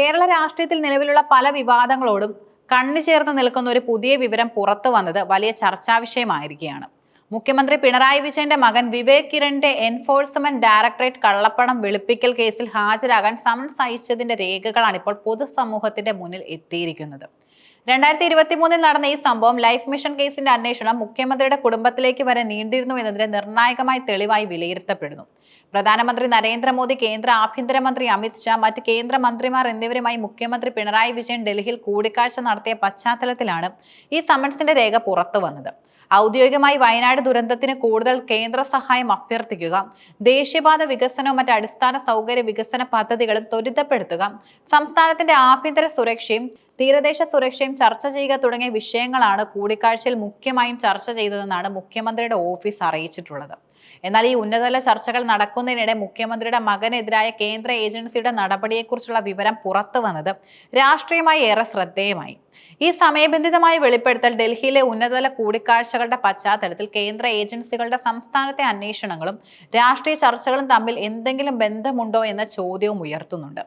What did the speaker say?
കേരള രാഷ്ട്രീയത്തിൽ നിലവിലുള്ള പല വിവാദങ്ങളോടും കണ്ണു ചേർന്ന് നിൽക്കുന്ന ഒരു പുതിയ വിവരം പുറത്തു വന്നത് വലിയ ചർച്ചാ വിഷയമായിരിക്കുകയാണ്. മുഖ്യമന്ത്രി പിണറായി വിജയന്റെ മകൻ വിവേക് കിരണിന്റെ എൻഫോഴ്സ്മെന്റ് ഡയറക്ടറേറ്റ് കള്ളപ്പണം വെളുപ്പിക്കൽ കേസിൽ ഹാജരാകാൻ സമൻസ് അയച്ചതിന്റെ രേഖകളാണ് ഇപ്പോൾ പൊതുസമൂഹത്തിന്റെ മുന്നിൽ എത്തിയിരിക്കുന്നത്. രണ്ടായിരത്തി ഇരുപത്തി മൂന്നിൽ നടന്ന ഈ സംഭവം ലൈഫ് മിഷൻ കേസിന്റെ അന്വേഷണം മുഖ്യമന്ത്രിയുടെ കുടുംബത്തിലേക്ക് വരെ നീണ്ടിരുന്നു എന്നതിന് നിർണായകമായ തെളിവായി വിലയിരുത്തപ്പെടുന്നു. പ്രധാനമന്ത്രി നരേന്ദ്രമോദി കേന്ദ്ര ആഭ്യന്തരമന്ത്രി അമിത് ഷാ മറ്റ് കേന്ദ്രമന്ത്രിമാർ എന്നിവരുമായി മുഖ്യമന്ത്രി പിണറായി വിജയൻ ഡൽഹിയിൽ കൂടിക്കാഴ്ച നടത്തിയ പശ്ചാത്തലത്തിലാണ് ഈ സമൻസിന്റെ രേഖ പുറത്തു വന്നത്. ഔദ്യോഗികമായി വയനാട് ദുരന്തത്തിന് കൂടുതൽ കേന്ദ്ര സഹായം അഭ്യർത്ഥിക്കുക ദേശീയപാത വികസനവും മറ്റ് അടിസ്ഥാന സൗകര്യ വികസന പദ്ധതികളും ത്വരിതപ്പെടുത്തുക സംസ്ഥാനത്തിന്റെ ആഭ്യന്തര സുരക്ഷയും തീരദേശ സുരക്ഷയും ചർച്ച ചെയ്യുക തുടങ്ങിയ വിഷയങ്ങളാണ് കൂടിക്കാഴ്ചയിൽ മുഖ്യമായും ചർച്ച ചെയ്തതെന്നാണ് മുഖ്യമന്ത്രിയുടെ ഓഫീസ് അറിയിച്ചിട്ടുള്ളത്. എന്നാൽ ഈ ഉന്നതതല ചർച്ചകൾ നടക്കുന്നതിനിടെ മുഖ്യമന്ത്രിയുടെ മകനെതിരായ കേന്ദ്ര ഏജൻസിയുടെ നടപടിയെക്കുറിച്ചുള്ള വിവരം പുറത്തു വന്നത് രാഷ്ട്രീയമായി ഏറെ ശ്രദ്ധേയമായി. ഈ സമയബന്ധിതമായി വെളിപ്പെടുത്തൽ ഡൽഹിയിലെ ഉന്നതതല കൂടിക്കാഴ്ചകളുടെ പശ്ചാത്തലത്തിൽ കേന്ദ്ര ഏജൻസികളുടെ സംസ്ഥാനത്തെ അന്വേഷണങ്ങളും രാഷ്ട്രീയ ചർച്ചകളും തമ്മിൽ എന്തെങ്കിലും ബന്ധമുണ്ടോ എന്ന ചോദ്യവും ഉയർത്തുന്നുണ്ട്.